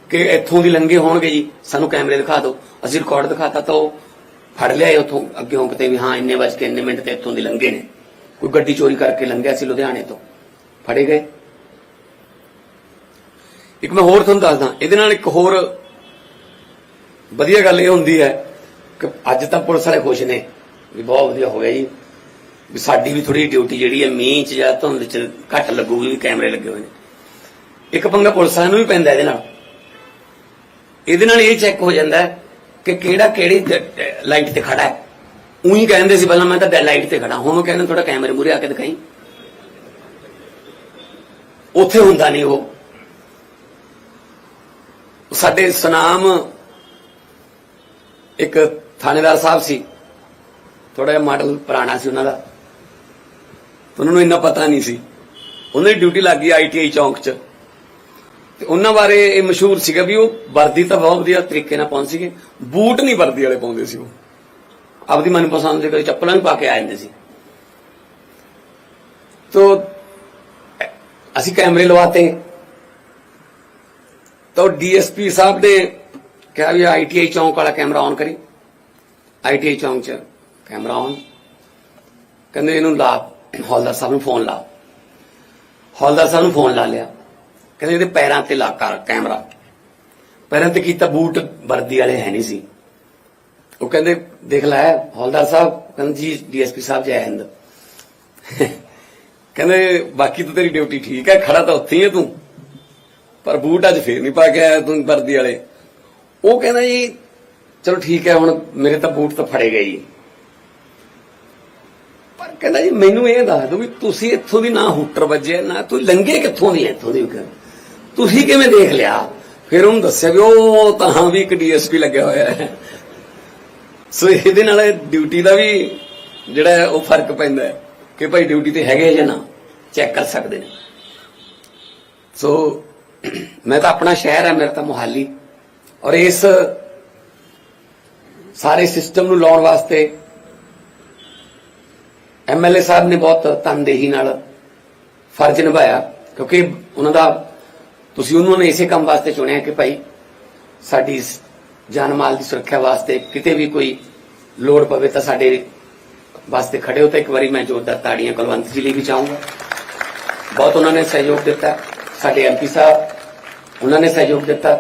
ਕਿ ਇੱਥੋਂ ਦੀ ਲੰਘੇ ਹੋਣਗੇ ਜੀ। ਸਾਨੂੰ ਕੈਮਰੇ ਦਿਖਾ ਦਿਓ। ਅਸੀਂ ਰਿਕਾਰਡ ਦਿਖਾਤਾ ਤਾਂ ਉਹ ਫੜ ਲਿਆਏ ਉੱਥੋਂ ਅੱਗੇੋਂ ਕਿਤੇ ਵੀ, ਹਾਂ, ਇੰਨੇ ਵਜੇ ਕੇ ਇੰਨੇ ਮਿੰਟ ਤੇ ਇੱਥੋਂ ਦੀ ਲੰਘੇ ਨੇ। ਕੋਈ ਗੱਡੀ ਚੋਰੀ ਕਰਕੇ ਲੰਘਿਆ ਸੀ ਲੁਧਿਆਣੇ ਤੋਂ। ਫੜੇ ਗਏ। ਇੱਕ ਮੈਂ ਹੋਰ ਤੁਹਾਨੂੰ ਦੱਸਦਾ, ਇਹਦੇ ਨਾਲ ਇੱਕ ਹੋਰ ਵਧੀਆ ਗੱਲ ਇਹ ਹੁੰਦੀ ਹੈ ਕਿ ਅੱਜ ਤਾਂ ਪੁਲਿਸ ਵਾਲੇ ਖੁਸ਼ ਨੇ ਵੀ ਬਹੁਤ ਵਧੀਆ ਹੋ ਗਿਆ ਜੀ। ਵੀ ਸਾਡੀ ਵੀ ਥੋੜੀ ਡਿਊਟੀ ਜਿਹੜੀ ਹੈ, ਮੀਂਹ ਚ ਜਾਂ ਧੁੰਦ ਚ ਘੱਟ ਲੱਗੂਗੀ, ਵੀ ਕੈਮਰੇ ਲੱਗੇ ਹੋਏ ਨੇ। ਇੱਕ ਪੰਗਾ ਪੁਲਿਸ ਵਾਲਿਆਂ ਨੂੰ ਵੀ ਪੈਂਦਾ ਇਹਦੇ ਨਾਲ। ਇਹਦੇ ਨਾਲ ਇਹ ਚੈੱਕ ਹੋ ਜਾਂਦਾ ਕਿ ਕਿਹੜਾ ਕਿਹੜੀ ਲਾਈਟ ਤੇ ਖੜਾ ਹੈ। ਉਹੀ ਕਹਿੰਦੇ ਸੀ ਪਹਿਲਾਂ, ਮੈਂ ਤਾਂ ਲਾਈਟ ਤੇ ਖੜਾ। ਹੁਣ ਉਹ ਕਹਿੰਦੇ ਥੋੜਾ ਕੈਮਰੇ ਮੂਰੇ ਆ ਕੇ ਦਿਖਾਈ। ਉੱਥੇ ਹੁੰਦਾ ਨਹੀਂ ਉਹ। ਸਾਡੇ ਸੁਨਾਮ ਇੱਕ ਥਾਣੇਦਾਰ ਸਾਹਿਬ ਸੀ। ਥੋੜਾ ਜਿਹਾ ਮਾਡਲ ਪੁਰਾਣਾ ਸੀ ਉਹਨਾਂ ਦਾ। ਉਹਨਾਂ ਨੂੰ ਇੰਨਾ ਪਤਾ ਨਹੀਂ ਸੀ। ਉਹਨਾਂ ਦੀ ਡਿਊਟੀ ਲੱਗ ਗਈ ਆਈਟੀਆਈ ਚੌਂਕ 'ਚ। ਤੇ ਉਹਨਾਂ ਬਾਰੇ ਇਹ ਮਸ਼ਹੂਰ ਸੀਗਾ ਵੀ ਉਹ ਵਰਦੀ ਤਾਂ ਬਹੁਤ ਵਧੀਆ ਤਰੀਕੇ ਨਾਲ ਪਾਉਂਦੇ ਸੀਗੇ। ਬੂਟ ਨਹੀਂ ਵਰਦੀ ਵਾਲੇ ਪਾਉਂਦੇ ਸੀ ਉਹ। ਆਪਦੀ ਮਨਪਸੰਦ ਦੇ ਕੋਈ ਚੱਪਲਾਂ ਵੀ ਪਾ ਕੇ ਆ ਜਾਂਦੇ ਸੀ। ਤੋ ਅਸੀਂ ਕੈਮਰੇ ਲਵਾਤੇ। ਤਾਂ ਡੀਐਸਪੀ ਸਾਹਿਬ ਨੇ ਕਿਹਾ ਵੀ ਆਈਟੀਆਈ ਚੌਂਕ ਵਾਲਾ ਕੈਮਰਾ ਔਨ ਕਰੀ। ਆਈਟੀਆਈ ਚੌਂਕ 'ਚ ਕੈਮਰਾ ਔਨ ਕਹਿੰਦੇ ਇਹਨੂੰ ਲਾ, ਹੌਲਦਾਰ ਸਾਹਿਬ ਨੂੰ ਫੋਨ ਲਾ। ਹੌਲਦਾਰ ਸਾਹਿਬ ਨੂੰ ਫੋਨ ਲਾ ਲਿਆ। ਕਹਿੰਦੇ ਇਹਦੇ ਪੈਰਾਂ ਤੇ ਲਾ ਕਰ ਕੈਮਰਾ। ਪੈਰਾਂ ਤੇ ਕੀਤਾ ਬੂਟ, ਵਰਦੀ ਵਾਲੇ ਹੈ ਨਹੀਂ ਸੀ। ਉਹ ਕਹਿੰਦੇ, ਦੇਖ ਲੈ, ਹੌਲਦਾਰ ਸਾਹਿਬ, ਕਹਿੰਦੇ ਜੀ, ਡੀਐਸਪੀ ਸਾਹਿਬ, ਜੈ ਹਿੰਦ। ਕਹਿੰਦੇ, ਬਾਕੀ ਤਾਂ ਤੇਰੀ ਡਿਊਟੀ ਠੀਕ ਹੈ, ਖੜਾ ਤਾਂ ਉੱਥੇ ਹੀ ਹੈ ਤੂੰ। ਪਰ ਬੂਟ ਅੱਜ ਫੇਰ ਨਹੀਂ ਪਾ ਕੇ ਆਇਆ ਤੂੰ ਵਰਦੀ ਵਾਲੇ। ਉਹ ਕਹਿੰਦਾ ਜੀ, ਚਲੋ ਠੀਕ ਹੈ, ਹੁਣ ਮੇਰੇ ਤਾਂ ਬੂਟ ਤਾਂ ਫੜੇ ਗਏ ਜੀ। ਪਰ ਕਹਿੰਦਾ ਜੀ, ਮੈਨੂੰ ਇਹ ਦੱਸ ਦਿਓ ਵੀ ਤੁਸੀਂ ਇੱਥੋਂ ਦੀ ਨਾ ਹੂਟਰ ਵੱਜਿਆ, ਨਾ ਤੁਸੀਂ ਲੰਘੇ ਕਿੱਥੋਂ ਦੀ ਇੱਥੋਂ ਦੀ? ਤੁਸੀਂ ਕਿਵੇਂ ਦੇਖ ਲਿਆ? ਫਿਰ ਉਹਨੂੰ ਦੱਸਿਆ ਵੀ ਉਹ ਤਾਂ ਵੀ ਇੱਕ ਡੀਐਸਪੀ ਲੱਗਿਆ ਹੋਇਆ ਹੈ। ਸੋ ਇਹਦੇ ਨਾਲ ਡਿਊਟੀ ਦਾ ਵੀ ਜਿਹੜਾ ਉਹ ਫ਼ਰਕ ਪੈਂਦਾ ਕਿ ਭਾਈ ਡਿਊਟੀ ਤੇ ਹੈਗੇ ਜਾਂ ਨਾ, ਚੈੱਕ ਕਰ ਸਕਦੇ ਨੇ। ਸੋ ਮੈਂ ਤਾਂ ਆਪਣਾ ਸ਼ਹਿਰ ਹੈ ਮੇਰਾ ਤਾਂ ਮੁਹਾਲੀ। ਔਰ ਇਸ ਸਾਰੇ ਸਿਸਟਮ ਨੂੰ ਲਾਉਣ ਵਾਸਤੇ ਐਮਐਲਏ ਸਾਹਿਬ ਨੇ ਬਹੁਤ ਤਨਦੇਹੀ ਨਾਲ ਫਰਜ਼ ਨਿਭਾਇਆ, ਕਿਉਂਕਿ ਉਹਨਾਂ ਦਾ, ਤੁਸੀਂ ਉਹਨਾਂ ਨੇ ਇਸੇ ਕੰਮ ਵਾਸਤੇ ਚੁਣਿਆ ਕਿ ਭਾਈ ਸਾਡੀ ਜਾਨ ਮਾਲ ਦੀ ਸੁਰੱਖਿਆ ਵਾਸਤੇ ਕਿਤੇ ਵੀ ਕੋਈ ਲੋੜ ਪਵੇ ਤਾਂ ਸਾਡੇ ਵਾਸਤੇ ਖੜੇ ਹੋ ਤਾਂ ਇੱਕ ਵਾਰੀ ਮੈਂ ਜ਼ੋਰਦਾਰ ਤਾੜੀਆਂ ਕੁਲਵੰਤ ਜੀ ਲਈ ਵੀ ਚਾਹੂੰਗਾ ਬਹੁਤ ਉਹਨਾਂ ਨੇ ਸਹਿਯੋਗ ਦਿੱਤਾ। ਸਾਡੇ ਐਮਪੀ ਸਾਹਿਬ ਉਹਨਾਂ ਨੇ ਸਹਿਯੋਗ ਦਿੱਤਾ।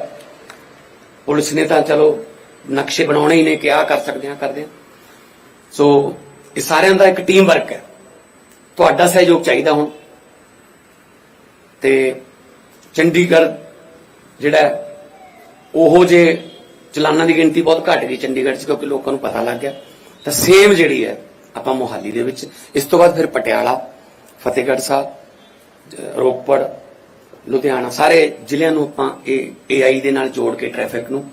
ਪੁਲਿਸ ਨੇ ਤਾਂ ਚਲੋ ਨਕਸ਼ੇ ਬਣਾਉਣੇ ਹੀ ਨੇ ਕਿ ਆਹ ਕਰ ਸਕਦੇ ਹਾਂ ਕਰਦੇ ਹਾਂ ਸੋ ਇਹ ਸਾਰਿਆਂ ਦਾ ਇੱਕ ਟੀਮ ਵਰਕ ਹੈ। ਤੁਹਾਡਾ ਸਹਿਯੋਗ ਚਾਹੀਦਾ ਹੁਣ। ਤੇ ਚੰਡੀਗੜ੍ਹ ਜਿਹੜਾ ਹੈ, ਉਹੋ ਜੇ ਚਲਾਨਾਂ ਦੀ ਗਿਣਤੀ ਬਹੁਤ ਘਟ ਗਈ ਚੰਡੀਗੜ੍ਹ 'ਚ ਕਿਉਂਕਿ ਲੋਕਾਂ ਨੂੰ ਪਤਾ ਲੱਗ ਗਿਆ। ਤਾਂ ਸੇਮ ਜਿਹੜੀ ਹੈ ਆਪਾਂ ਮੋਹਾਲੀ ਦੇ ਵਿੱਚ। ਇਸ ਤੋਂ ਬਾਅਦ ਫਿਰ ਪਟਿਆਲਾ ਫਤਿਹਗੜ੍ਹ ਸਾਹਿਬ ਰੋਪੜ ਲੁਧਿਆਣਾ, ਸਾਰੇ ਜ਼ਿਲ੍ਹਿਆਂ ਨੂੰ ਆਪਾਂ ਇਹ ਏਆਈ ਦੇ ਨਾਲ ਜੋੜ ਕੇ ਟ੍ਰੈਫਿਕ ਨੂੰ,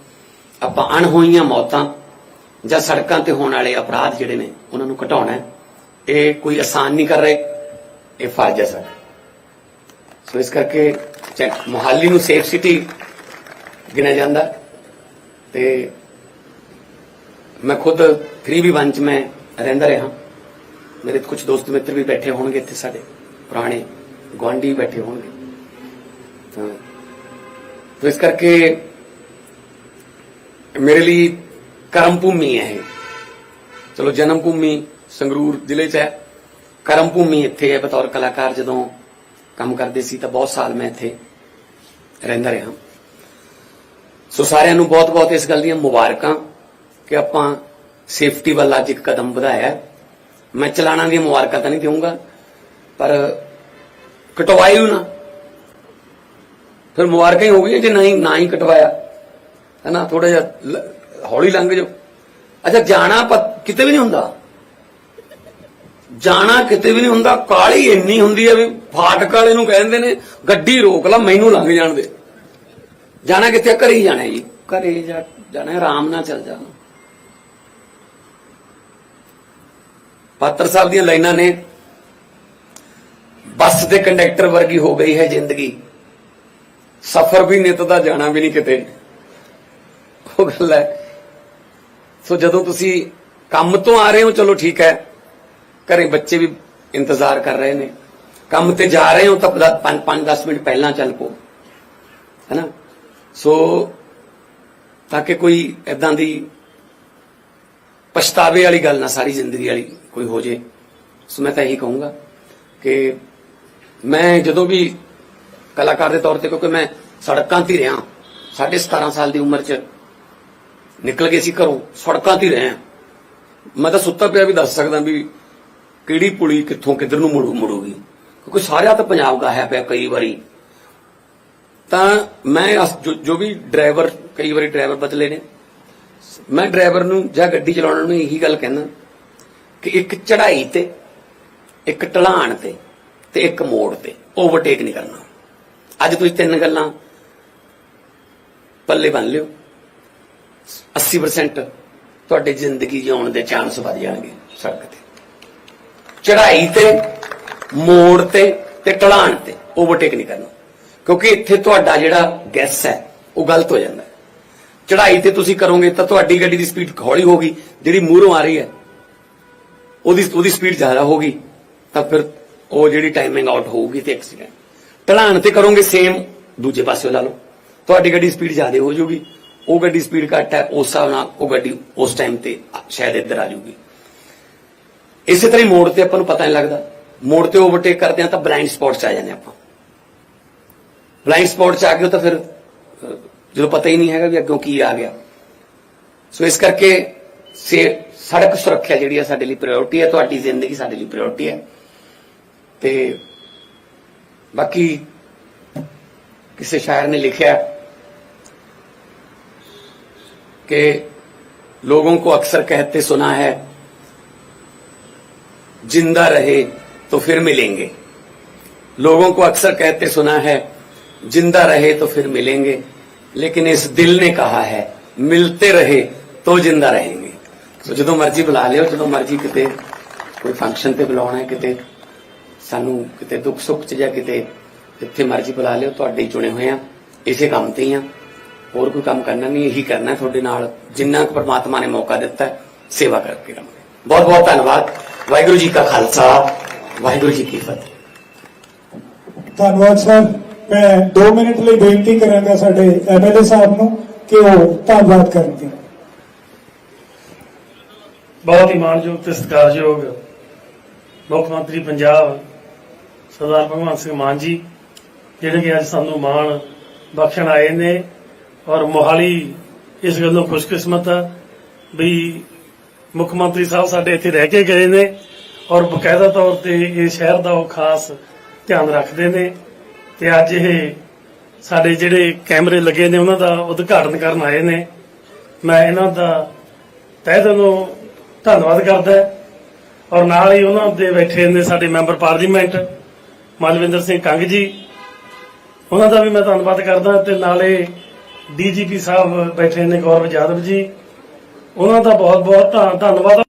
ਆਪਾਂ ਅਣਹੋਈਆਂ ਮੌਤਾਂ ਜਾਂ ਸੜਕਾਂ ਤੇ ਹੋਣ ਵਾਲੇ ਅਪਰਾਧ ਜਿਹੜੇ ਨੇ, ਉਹਨਾਂ ਨੂੰ ਘਟਾਉਣਾ ਇਹ ਕੋਈ ਆਸਾਨ ਨਹੀਂ ਕਰ ਰਹੇ, ਇਹ ਫਰਜ਼ ਹੈ। ਸਾਡਾ ਸੋ ਇਸ ਕਰਕੇ ਚੈੱਕ ਮੁਹਾਲੀ ਨੂੰ ਸੇਫ ਸਿਟੀ ਗਿਣਿਆ ਜਾਂਦਾ ਤੇ ਮੈਂ ਖੁਦ 3v1 ਚ ਮੈਂ ਰਹਿੰਦਾ ਰਿਹਾ। ਮੇਰੇ ਕੁਝ ਦੋਸਤ ਮਿੱਤਰ ਵੀ ਬੈਠੇ ਹੋਣਗੇ ਇੱਥੇ ਸਾਡੇ, ਪੁਰਾਣੇ ਗੁਆਂਢੀ ਬੈਠੇ ਹੋਣਗੇ। ਤਾਂ ਤੋ ਇਸ ਕਰਕੇ ਮੇਰੇ ਲਈ ਕਰਮ ਭੂਮੀ ਹੈ ਇਹ। ਚਲੋ ਜਨਮ ਭੂਮੀ ਸੰਗਰੂਰ ਜ਼ਿਲ੍ਹੇ 'ਚ ਹੈ। ਕਰਮ ਭੂਮੀ ਇੱਥੇ ਹੈ ਬਤੌਰ ਕਲਾਕਾਰ। ਜਦੋਂ ਕੰਮ ਕਰਦੇ ਸੀ ਤਾਂ ਬਹੁਤ ਸਾਲ ਮੈਂ ਇੱਥੇ ਰਹਿੰਦਾ ਰਿਹਾ। ਸੋ ਸਾਰਿਆਂ ਨੂੰ ਬਹੁਤ-ਬਹੁਤ ਇਸ ਗੱਲ ਦੀਆਂ ਮੁਬਾਰਕਾਂ ਕਿ ਆਪਾਂ ਸੇਫਟੀ ਵੱਲ ਅੱਜ ਇੱਕ ਕਦਮ ਵਧਾਇਆ। ਮੈਂ ਚਲਾਣਾ ਦੀਆਂ ਮੁਬਾਰਕਾਂ ਤਾਂ ਨਹੀਂ ਦੇਵਾਂਗਾ ਪਰ ਕਟਵਾਇਓ ਨਾ। ਫਿਰ ਮੁਬਾਰਕਾਂ ਹੀ ਹੋ ਗਈਆਂ ਜੇ ਨਹੀਂ, ਨਾ ਹੀ ਕਟਵਾਇਆ। ਹੈ ਥੋੜਾ ਜਿਹਾ ਹੌਲੀ ਲੰਘ ਜਾਓ। ਅੱਛਾ, ਜਾਣਾ ਕਿਤੇ ਵੀ ਨਹੀਂ ਹੁੰਦਾ। ਜਾਣਾ ਕਿਤੇ ਵੀ ਨਹੀਂ ਹੁੰਦਾ, ਕਾਲੀ ਇੰਨੀ ਹੁੰਦੀ ਹੈ ਵੀ ਫਾਟਕ ਵਾਲੇ ਨੂੰ ਕਹਿੰਦੇ ਨੇ, ਗੱਡੀ ਰੋਕ ਲਾ, ਮੈਨੂੰ ਲੰਘ ਜਾਣ ਦੇ। ਜਾਣਾ ਕਿੱਥੇ ਘਰੇ ਹੀ ਜਾਣਾ ਜੀ। ਘਰੇ ਜਾਣਾ, ਆਰਾਮ ਨਾਲ ਚੱਲ ਜਾਣਾ। ਪਾਤਰ ਸਾਹਿਬ ਦੀਆਂ ਲਾਈਨਾਂ ਨੇ, ਬੱਸ ਦੇ ਕੰਡਕਟਰ ਵਰਗੀ ਹੋ ਗਈ ਹੈ ਜ਼ਿੰਦਗੀ। ਸਫ਼ਰ ਵੀ ਨਿਤ ਦਾ, ਜਾਣਾ ਵੀ ਨਹੀਂ ਕਿਤੇ। ਉਹ ਗੱਲ ਹੈ। ਸੋ ਜਦੋਂ ਤੁਸੀਂ ਕੰਮ ਤੋਂ ਆ ਰਹੇ ਹੋ, ਚਲੋ ਠੀਕ ਹੈ। ਘਰੇ ਬੱਚੇ ਵੀ ਇੰਤਜ਼ਾਰ ਕਰ ਰਹੇ ਨੇ। ਕੰਮ ਤੇ ਜਾ ਰਹੇ ਹੋ ਤਾਂ 5-10 ਮਿੰਟ ਪਹਿਲਾਂ ਚੱਲ ਪੋ ਹੈਨਾ ਸੋ ਤਾਂ ਕਿ ਕੋਈ ਐਦਾਂ ਦੀ ਪਛਤਾਵੇ ਵਾਲੀ ਗੱਲ ਨਾ, ਸਾਰੀ ਜ਼ਿੰਦਗੀ ਵਾਲੀ ਕੋਈ ਹੋ ਜੇ। ਸੋ ਮੈਂ ਤਾਂ ਇਹੀ ਕਹੂੰਗਾ ਕਿ ਮੈਂ ਜਦੋਂ ਵੀ ਕਲਾਕਾਰ ਦੇ ਤੌਰ ਤੇ, ਕਿਉਂਕਿ ਮੈਂ ਸੜਕਾਂ ਤੇ ਹੀ ਰਿਹਾ। ਸਾਢੇ 17 ਸਾਲ ਦੀ ਉਮਰ 'ਚ ਨਿਕਲ ਗਏ ਸੀ ਘਰੋਂ, ਸੜਕਾਂ ਤੇ ਹੀ ਰਹੇ ਮੈਂ ਤਾਂ ਸੁੱਤਾ ਪਿਆ ਵੀ ਦੱਸ ਸਕਦਾ ਵੀ ਕਿਹੜੀ ਪੁਲੀ ਕਿੱਥੋਂ ਕਿੱਧਰ ਨੂੰ ਮੁੜੂ ਮੁੜੂਗੀ। ਕਿਉਂਕਿ ਸਾਰਿਆ ਤਾਂ ਪੰਜਾਬ ਗਾਇਆ ਪਿਆ ਕਈ ਵਾਰੀ। ਤਾਂ ਮੈਂ ਅਸ- ਜੋ- ਜੋ ਵੀ ਡਰਾਈਵਰ, ਕਈ ਵਾਰੀ ਡਰਾਈਵਰ ਬਦਲੇ ਨੇ। ਮੈਂ ਡਰਾਈਵਰ ਨੂੰ ਜਾਂ ਗੱਡੀ ਚਲਾਉਣ ਨੂੰ ਇਹੀ ਗੱਲ ਕਹਿੰਦਾ ਕਿ ਇੱਕ ਚੜ੍ਹਾਈ ਤੇ, ਇੱਕ ਢਲਾਣ ਤੇ ਤੇ ਇੱਕ ਮੋੜ ਤੇ। ਓਵਰਟੇਕ ਨਹੀਂ ਕਰਨਾ। ਅੱਜ ਤੁਸੀਂ ਤਿੰਨ ਗੱਲਾਂ ਪੱਲੇ ਬੰਨ ਲਿਓ। 80% ਤੁਹਾਡੇ ਜ਼ਿੰਦਗੀ ਜਿਉਣ ਦੇ ਚਾਂਸ ਵਧ ਜਾਣਗੇ ਸੜਕ ਤੇ। ਚੜ੍ਹਾਈ ਤੇ, ਮੋੜ ਤੇ ਤੇ ਢਲਾਣ ਤੇ ਓਵਰਟੇਕ ਨਹੀਂ ਕਰਨਾ। ਕਿਉਂਕਿ ਇੱਥੇ ਤੁਹਾਡਾ ਜਿਹੜਾ ਗੈਸ ਹੈ, ਉਹ ਗਲਤ ਹੋ ਜਾਂਦਾ ਚੜਾਈ ਤੇ ਤੁਸੀਂ ਕਰੋਗੇ ਤਾਂ ਤੁਹਾਡੀ ਗੱਡੀ ਦੀ ਸਪੀਡ ਹੌਲੀ ਹੋਗੀ ਜਿਹੜੀ ਮੂਹਰੋਂ ਆ ਰਹੀ ਹੈ, ਉਹਦੀ ਉਹਦੀ ਸਪੀਡ ਜ਼ਿਆਦਾ ਹੋਗੀ ਤਾਂ ਫਿਰ ਉਹ ਜਿਹੜੀ ਟਾਈਮਿੰਗ ਆਊਟ ਹੋਊਗੀ ਤੇ ਐਕਸੀਡੈਂਟ ਢਲਾਣ ਤੇ ਕਰੋਗੇ ਸੇਮ ਦੂਜੇ ਪਾਸੇ ਲਾ ਲਓ। ਤੁਹਾਡੀ ਗੱਡੀ ਸਪੀਡ ਜ਼ਿਆਦਾ ਹੋ ਜਾਊਗੀ। ਉਹ ਗੱਡੀ ਸਪੀਡ ਘੱਟ ਹੈ, ਉਸ ਹਿਸਾਬ ਨਾਲ ਉਹ ਗੱਡੀ ਉਸ ਟਾਈਮ ਤੇ ਸ਼ਾਇਦ ਇੱਧਰ ਆ ਜਾਊਗੀ। ਇਸੇ ਤਰ੍ਹਾਂ ਹੀ ਮੋੜ ਤੇ ਆਪਾਂ ਨੂੰ ਪਤਾ ਨਹੀਂ ਲੱਗਦਾ। ਮੋੜ ਤੇ ਓਵਰਟੇਕ ਕਰਦੇ ਆ ਤਾਂ ਬਲਾਈਂਡ ਸਪੌਟ 'ਚ ਆ ਜਾਂਦੇ ਆਪਾਂ। ਬਲਾਈਂਡ ਸਪੌਟ 'ਚ ਆ ਗਏ ਤਾਂ ਫਿਰ ਜਦੋਂ ਪਤਾ ਹੀ ਨਹੀਂ ਹੈਗਾ ਵੀ ਅੱਗੋਂ ਕੀ ਆ ਗਿਆ। ਸੋ ਇਸ ਕਰਕੇ ਸੇ, ਸੜਕ ਸੁਰੱਖਿਆ ਜਿਹੜੀ ਆ ਸਾਡੇ ਲਈ ਪ੍ਰਾਇੋਰਟੀ ਹੈ, ਤੁਹਾਡੀ ਜ਼ਿੰਦਗੀ ਸਾਡੇ ਲਈ ਪ੍ਰਾਇੋਰਟੀ ਹੈ। ਤੇ باقی کسی شاعر نے لکھا کہ لوگوں کو اکثر کہتے سنا ہے زندہ رہے تو پھر ملیں گے۔ لوگوں کو اکثر کہتے سنا ہے زندہ رہے تو پھر ملیں گے۔ لیکن اس دل نے کہا ہے، ملتے رہے تو زندہ رہیں گے۔ ਜਦੋਂ ਮਰਜ਼ੀ ਬੁਲਾ ਲਿਓ ਜਦੋਂ ਮਰਜ਼ੀ ਕਿਤੇ ਕੋਈ ਫੰਕਸ਼ਨ ਤੇ ਬੁਲਾਉਣਾ ਹੈ ਕਿਤੇ ਸਾਨੂੰ ਕਿਤੇ ਦੁੱਖ ਸੁੱਖ ਚ ਜਾਂ ਕਿਤੇ ਜਿੱਥੇ ਮਰਜ਼ੀ ਬੁਲਾ ਲਿਓ ਤੁਹਾਡੇ ਹੀ ਚੁਣੇ ਹੋਏ ਆ ਇਸੇ ਕੰਮ ਤੇ ਹੀ ਆ। ਹੋਰ ਕੋਈ ਕੰਮ ਕਰਨਾ ਨਹੀਂ ਇਹੀ ਕਰਨਾ ਹੈ ਤੁਹਾਡੇ ਨਾਲ ਜਿੰਨਾ ਕੁ ਪ੍ਰਮਾਤਮਾ ਨੇ ਮੌਕਾ ਦਿੱਤਾ ਹੈ, ਸੇਵਾ ਕਰਕੇ ਰਹਾਂਗੇ ਬਹੁਤ ਬਹੁਤ ਧੰਨਵਾਦ। ਵਾਹਿਗੁਰੂ ਜੀ ਕਾ ਖਾਲਸਾ ਵਾਹਿਗੁਰੂ ਜੀ ਕੀ ਫਤਿਹ। ਧੰਨਵਾਦ ਸਰ। ਮੈਂ 2 ਮਿੰਟ ਲਈ ਬੇਨਤੀ ਕਰਾਂਗਾ ਸਾਡੇ ਐਮਐਲਏ ਸਾਹਿਬ ਨੂੰ ਕਿ ਉਹ ਧੰਨਵਾਦ ਕਰਨਗੇ। ਬਹੁਤ ਹੀ ਮਾਣਯੋਗ ਤੇ ਸਤਿਕਾਰਯੋਗ ਮੁੱਖ ਮੰਤਰੀ ਪੰਜਾਬ ਸਰਦਾਰ ਭਗਵੰਤ ਸਿੰਘ ਮਾਨ ਜੀ, ਜਿਹੜੇ ਕਿ ਅੱਜ ਸਾਨੂੰ ਮਾਣ ਬਖਸ਼ਣ ਆਏ ਨੇ ਔਰ ਮੋਹਾਲੀ ਇਸ ਗੱਲੋਂ ਖੁਸ਼ਕਿਸਮਤ ਆ ਵੀ ਮੁੱਖ ਮੰਤਰੀ ਸਾਹਿਬ ਸਾਡੇ ਇੱਥੇ ਰਹਿ ਕੇ ਗਏ ਨੇ ਔਰ ਬਕਾਇਦਾ ਤੌਰ ਤੇ ਇਹ ਸ਼ਹਿਰ ਦਾ ਉਹ ਖਾਸ ਧਿਆਨ ਰੱਖਦੇ ਨੇ ਤੇ ਅੱਜ ਇਹ ਸਾਡੇ ਜਿਹੜੇ ਕੈਮਰੇ ਲੱਗੇ ਨੇ, ਉਹਨਾਂ ਦਾ ਉਦਘਾਟਨ ਕਰਨ ਆਏ ਨੇ। ਮੈਂ ਇਹਨਾਂ ਦਾ ਤਹਿ ਦਿਲੋਂ ਧੰਨਵਾਦ ਕਰਦਾ ਔਰ ਨਾਲ ਹੀ ਉਹਨਾਂ ਦੇ ਬੈਠੇ ਨੇ ਸਾਡੇ ਮੈਂਬਰ ਪਾਰਲੀਮੈਂਟ ਮਲਵਿੰਦਰ ਸਿੰਘ ਕੰਗ ਜੀ। ਉਹਨਾਂ ਦਾ ਵੀ ਮੈਂ ਧੰਨਵਾਦ ਕਰਦਾ ਤੇ ਨਾਲੇ ਡੀਜੀਪੀ ਸਾਹਿਬ ਬੈਠੇ ਨੇ ਗੌਰਵ ਯਾਦਵ ਜੀ। ਉਹਨਾਂ ਦਾ ਬਹੁਤ ਬਹੁਤ ਧੰਨਵਾਦ।